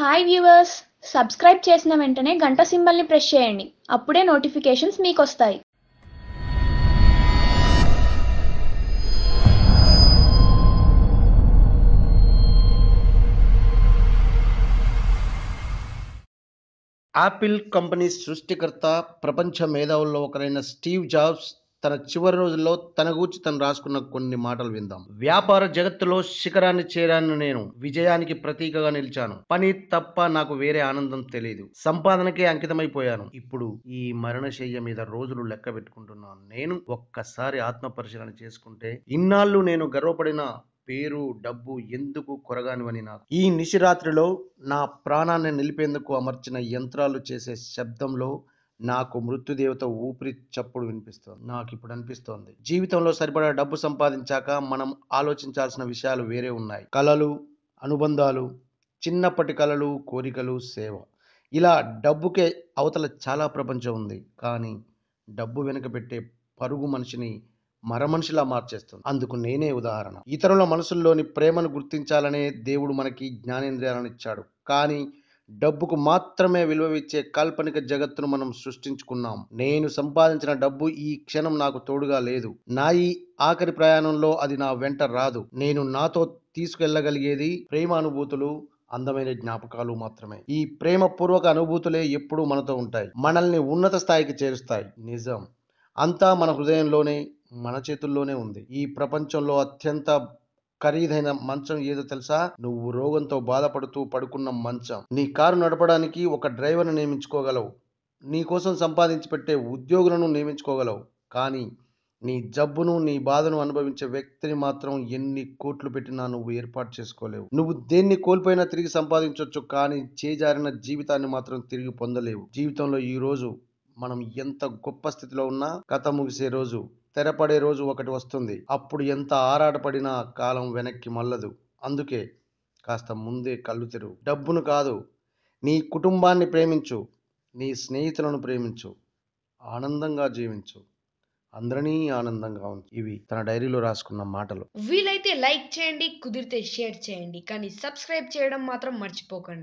Hi viewers subscribe చేసిన వెంటనే గంట సింబల్ని ప్రెస్ చేయండి. అప్పుడే నోటిఫికేషన్స్ మీకు వస్తాయి యాపిల్ కంపెనీ సృష్టికర్త ప్రపంచ మేధావుల్లో ఒకరైన స్టీవ్ జాబ్స్ తన చివరి రోజుల్లో తన గూర్చి తను రాసుకున్న కొన్ని మాటలు విందాం. వ్యాపార జగత్తులో శిఖరాన్ని చేరాను నేను. విజయానికి ప్రతీకగా నిలిచాను. పని తప్ప నాకు వేరే ఆనందం తెలియదు సంపాదనకే అంకితమైపోయాను. ఇప్పుడు ఈ మరణశయ్య మీద రోజులు లెక్క పెట్టుకుంటున్నాను నేను ఒక్కసారి ఆత్మ పరిశీలన చేసుకుంటే ఇన్నాళ్ళు నేను గర్వపడిన పేరు డబ్బు ఎందుకు కొరగానివని నాకు. ఈ నిశిరాత్రిలో నా ప్రాణాన్ని నిలిపేందుకు అమర్చిన యంత్రాలు చేసే శబ్దంలో నాకు మృత్యుదేవత ఊపిరి చప్పుడు వినిపిస్తోంది. నాకు ఇప్పుడు అనిపిస్తోంది. జీవితంలో సరిపడా డబ్బు సంపాదించాక మనం ఆలోచించాల్సిన విషయాలు వేరే ఉన్నాయి. కళలు అనుబంధాలు చిన్నప్పటి కళలు కోరికలు సేవ. ఇలా డబ్బుకే అవతల చాలా ప్రపంచం ఉంది. కానీ డబ్బు వెనుక పెట్టే పరుగు మనిషిని మరమనిషిలా మార్చేస్తుంది. అందుకు నేనే ఉదాహరణ. ఇతరుల మనసుల్లోని ప్రేమను గుర్తించాలనే దేవుడు మనకి జ్ఞానేంద్రియాలను ఇచ్చాడు. కానీ డబ్బుకు మాత్రమే విలువ ఇచ్చే కాల్పనిక జగత్తును మనం సృష్టించుకున్నాం. నేను సంపాదించిన డబ్బు ఈ క్షణం నాకు తోడుగా లేదు. నా ఈ ఆఖరి ప్రయాణంలో అది నా వెంట రాదు. నేను నాతో తీసుకెళ్ళగలిగేది ప్రేమ అనుభూతులు అందమైన జ్ఞాపకాలు మాత్రమే. ఈ ప్రేమపూర్వక అనుభూతులే ఎప్పుడూ మనతో ఉంటాయి. మనల్ని ఉన్నత స్థాయికి చేరుస్తాయి. నిజం. అంతా మన హృదయంలోనే మన చేతుల్లోనే ఉంది. ఈ ప్రపంచంలో అత్యంత ఖరీదైన మంచం ఏదో తెలుసా? నువ్వు రోగంతో బాధపడుతూ పడుకున్న మంచం. నీ కారు నడపడానికి ఒక డ్రైవర్ను నియమించుకోగలవు. నీ కోసం సంపాదించి పెట్టే ఉద్యోగులను నియమించుకోగలవు. కానీ నీ జబ్బును నీ బాధను అనుభవించే వ్యక్తిని మాత్రం ఎన్ని కోట్లు పెట్టినా నువ్వు ఏర్పాటు చేసుకోలేవు. నువ్వు దేన్ని కోల్పోయినా తిరిగి సంపాదించవచ్చు కానీ చేజారిన జీవితాన్ని మాత్రం తిరిగి పొందలేవు. జీవితంలో ఈ రోజు మనం ఎంత గొప్ప స్థితిలో ఉన్నా కథ ముగిసే రోజు తెరపడే రోజు ఒకటి వస్తుంది. అప్పుడు ఎంత ఆరాటపడినా కాలం వెనక్కి మల్లదు అందుకే కాస్త ముందే కళ్ళు తెరువు డబ్బును కాదు నీ కుటుంబాన్ని ప్రేమించు నీ స్నేహితులను ప్రేమించు ఆనందంగా జీవించు. అందరినీ ఆనందంగా ఉంచు. ఇవి తన డైరీలో రాసుకున్న మాటలు. వీలైతే లైక్ చేయండి కుదిరితే షేర్ చేయండి. కానీ సబ్స్క్రైబ్ చేయడం మాత్రం మర్చిపోకండి.